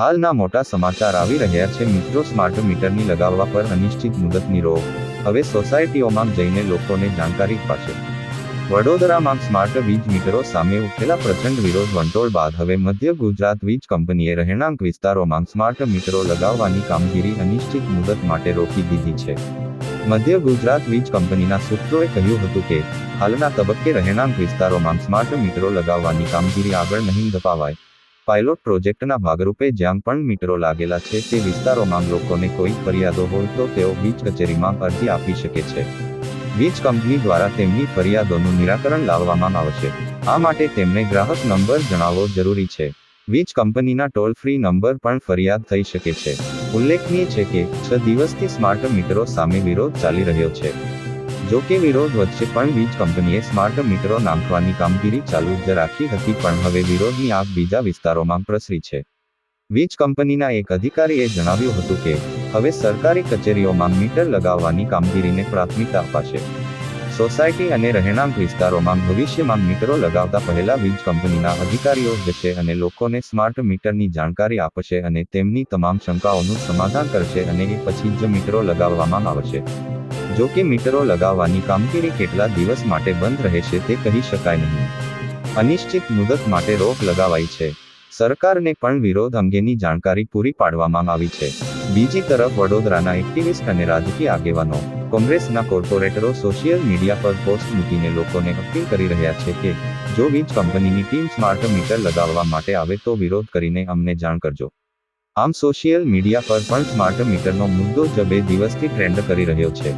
હાલના મોટા સમાચાર આવી રહ્યા છે. મિત્રો, સ્માર્ટ મીટરની લગાવવા પર અનિશ્ચિત મુદતની રોક. હવે સોસાયટીઓમાં જઈને લોકોને જાણકારી અપાશે. વડોદરામાં સ્માર્ટ વીજ મીટરો સામે ઉઠેલા પ્રચંડ વિરોધ વંટોળ બાદ હવે મધ્ય ગુજરાત વીજ કંપનીએ રહેણાંક વિસ્તારોમાં સ્માર્ટ મીટરો લગાવવાની કામગીરી અનિશ્ચિત મુદત માટે રોકી દીધી છે. મધ્ય ગુજરાત વીજ કંપનીના સૂત્રોએ કહ્યું હતું કે, હાલના તબક્કે રહેણાંક વિસ્તારોમાં સ્માર્ટ મીટરો લગાવવાની કામગીરી આગળ નહીં ધપાવાય. પાયલોટ પ્રોજેક્ટના ભાગરૂપે જ્યાં પણ મીટરો લાગેલા છે તે વિસ્તારોમાં લોકોને કોઈ ફરિયાદો હોય તો તેઓ વીજ કચેરીમાં અરજી આપી શકે છે. વીજ કંપની દ્વારા તેમની ફરિયાદોનું નિરાકરણ લાવવામાં આવશે. આ માટે તેમને ગ્રાહક નંબર જણાવવો જરૂરી છે. વીજ કંપનીના ટોલ ફ્રી નંબર પણ ફરિયાદ થઈ શકે છે. ઉલ્લેખનીય છે કે છ દિવસથી સ્માર્ટ મીટરો સામે વિરોધ ચાલી રહ્યો છે. જો કે વિરોધ વચ્ચે પણ વીજ કંપનીએ સ્માર્ટ મીટરો નાખવાની કામગીરી ચાલુ જ રાખી હતી, પણ હવે વિરોધની આગ બીજા વિસ્તારોમાં પ્રસરી છે. વીજ કંપનીના એક અધિકારીએ જણાવ્યું હતું કે, હવે સરકારી કચેરીઓમાં મીટર લગાવવાની કામગીરીને પ્રાથમિકતા અપાશે. સોસાયટી અને રહેણાંક વિસ્તારોમાં ભવિષ્યમાં મીટરો લગાવતા પહેલા વીજ કંપનીના અધિકારીઓ જશે અને લોકોને સ્માર્ટ મીટરની જાણકારી આપશે અને તેમની તમામ શંકાઓનું સમાધાન કરશે અને એ પછી જ મીટરો લગાવવામાં આવશે. જો કે મીટરો લગાવવાની કામગીરી કેટલા દિવસ માટે બંધ રહેશે તે કહી શકાય નહીં. અનિશ્ચિત મુદત માટે રોક લગાવાઈ છે. સરકારને પણ વિરોધ અંગેની જાણકારી પૂરી પાડવામાં આવી છે. બીજી તરફ વડોદરાના એક્ટિવિસ્ટ અને રાજકીય આગેવાનો, કોંગ્રેસના કોર્પોરેટરો સોશિયલ મીડિયા પર પોસ્ટ મૂકીને લોકોને અપીલ કરી રહ્યા છે કે, જો વીજ કંપનીની ટીમ સ્માર્ટ મીટર લગાવવા માટે આવે તો વિરોધ કરીને અમને જાણ કરજો. આમ સોશિયલ મીડિયા પર પણ સ્માર્ટ મીટરનો મુદ્દો જ બે દિવસથી ટ્રેન્ડ કરી રહ્યો છે.